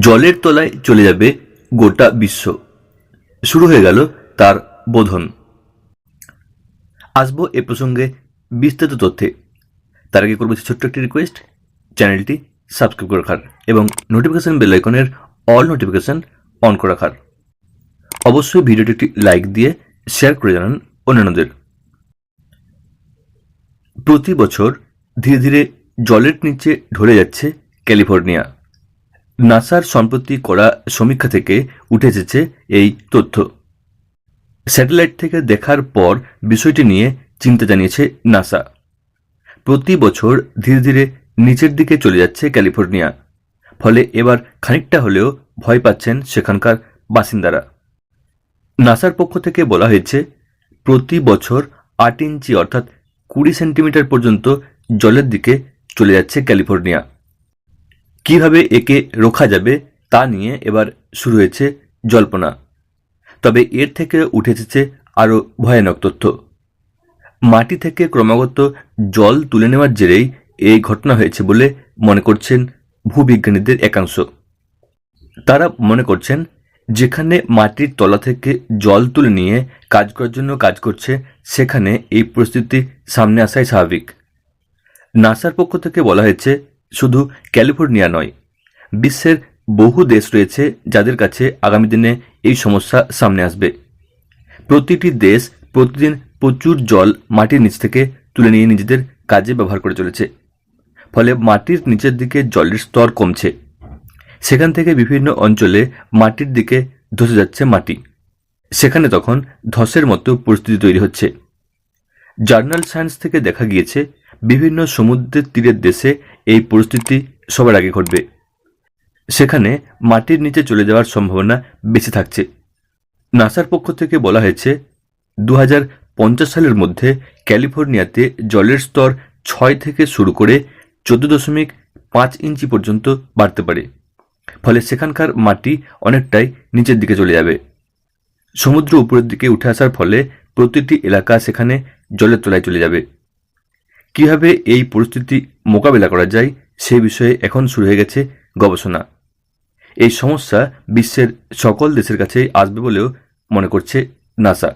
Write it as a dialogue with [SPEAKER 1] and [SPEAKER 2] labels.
[SPEAKER 1] জলের তলায় চলে যাবে গোটা বিশ্ব। শুরু হয়ে গেল তার বোধন। আসব এ প্রসঙ্গে বিস্তারিত তথ্যে। তার আগে করব ছোট্ট একটি রিকোয়েস্ট চ্যানেলটি সাবস্ক্রাইব করে রাখার এবং নোটিফিকেশান বেল আইকনের অল নোটিফিকেশন অন করে রাখার। অবশ্যই ভিডিওটি একটি লাইক দিয়ে শেয়ার করে জানান অন্যান্যদের। প্রতি বছর ধীরে ধীরে জলের নিচে ঢলে যাচ্ছে ক্যালিফোর্নিয়া। নাসার সম্প্রতি করা সমীক্ষা থেকে উঠে এসেছে এই তথ্য। স্যাটেলাইট থেকে দেখার পর বিষয়টি নিয়ে চিন্তা জানিয়েছে নাসা। প্রতি বছর ধীরে ধীরে নিচের দিকে চলে যাচ্ছে ক্যালিফোর্নিয়া, ফলে এবার খানিকটা হলেও ভয় পাচ্ছেন সেখানকার বাসিন্দারা। নাসার পক্ষ থেকে বলা হয়েছে, প্রতি বছর আট ইঞ্চি অর্থাৎ কুড়ি সেন্টিমিটার পর্যন্ত জলের দিকে চলে যাচ্ছে ক্যালিফোর্নিয়া। কীভাবে একে রোখা যাবে তা নিয়ে এবার শুরু হয়েছে জল্পনা। তবে এর থেকে উঠে এসেছে আরও ভয়ানক তথ্য। মাটি থেকে ক্রমাগত জল তুলে নেওয়ার জেরেই এই ঘটনা হয়েছে বলে মনে করছেন ভূবিজ্ঞানীদের একাংশ। তারা মনে করছেন, যেখানে মাটির তলা থেকে জল তুলে নিয়ে কাজ করার জন্য কাজ করছে, সেখানে এই পরিস্থিতি সামনে আসাই স্বাভাবিক। নাসার পক্ষ থেকে বলা হয়েছে শুধু ক্যালিফোর্নিয়া নয়, বিশ্বের বহু দেশ রয়েছে যাদের কাছে আগামী দিনে এই সমস্যা সামনে আসবে। প্রতিটি দেশ প্রতিদিন প্রচুর জল মাটির নিচ থেকে তুলে নিয়ে নিজেদের কাজে ব্যবহার করে চলেছে। ফলে মাটির নিচের দিকে জলের স্তর কমছে। সেখান থেকে বিভিন্ন অঞ্চলে মাটির দিকে ধসে যাচ্ছে মাটি। সেখানে তখন ধসের মতো পরিস্থিতি তৈরি হচ্ছে। জার্নাল সায়েন্স থেকে দেখা গিয়েছে, বিভিন্ন সমুদ্রের তীরের দেশে এই পরিস্থিতি সবার আগে ঘটবে। সেখানে মাটির নিচে চলে যাওয়ার সম্ভাবনা বেশি থাকছে। নাসার পক্ষ থেকে বলা হয়েছে দু হাজার পঞ্চাশ সালের মধ্যে ক্যালিফোর্নিয়াতে জলের স্তর ছয় থেকে শুরু করে চোদ্দ দশমিক পাঁচ ইঞ্চি পর্যন্ত বাড়তে পারে। ফলে সেখানকার মাটি অনেকটাই নিচের দিকে চলে যাবে। সমুদ্র উপরের দিকে উঠে আসার ফলে প্রতিটি এলাকা সেখানে জলের তলায় চলে যাবে। কীভাবে এই পরিস্থিতি মোকাবেলা করা যায়, সে বিষয়ে এখন শুরু হয়ে গেছে গবেষণা। এই সমস্যা বিশ্বের সকল দেশের কাছে আসবে বলেও মনে করছে নাসা।